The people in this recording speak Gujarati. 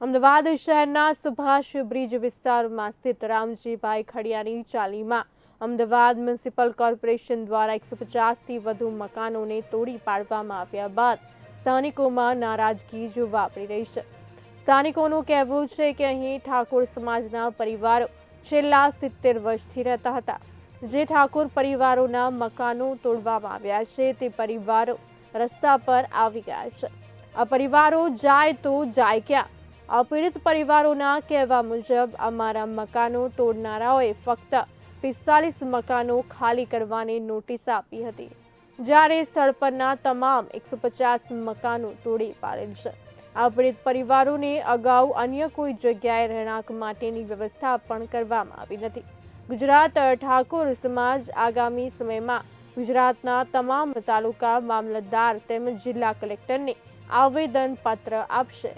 અમદાવાદ શહેરના સુભાષ બ્રિજ વિસ્તારમાં સ્થિત રામજીભાઈ ખડિયાની ચાલીમાં અમદાવાદ મ્યુનિસિપલ કોર્પોરેશન દ્વારા એકસો પચાસથી વધુ મકાનોને તોડી પાડવામાં આવ્યા બાદ સ્થાનિકોમાં નારાજગી જોવા મળી રહી છે. સ્થાનિકોનું કહેવું છે કે અહીં ઠાકોર સમાજના પરિવારો છેલ્લા સિત્તેર વર્ષથી રહેતા હતા. જે ઠાકોર પરિવારોના મકાનો તોડવામાં આવ્યા છે, તે પરિવારો રસ્તા પર આવી ગયા છે. આ પરિવારો જાય તો જાય ક્યાં? પીડિત પરિવારોના કહેવા મુજબ અમારા મકાનો તોડનારાઓએ ફક્ત પિસ્તાલીસ મકાનો ખાલી કરવાની નોટિસ આપી હતી, જ્યારે સ્થળ પરના તમામ એકસો પચાસ મકાનો તોડી પાડેલ છે. આ પરિવારોને અગાઉ અન્ય કોઈ જગ્યાએ રહેણાંક માટેની વ્યવસ્થા પણ કરવામાં આવી નથી. ગુજરાત ઠાકોર સમાજ આગામી સમયમાં ગુજરાતના તમામ તાલુકા મામલતદાર તેમજ જિલ્લા કલેક્ટરને આવેદનપત્ર આપશે.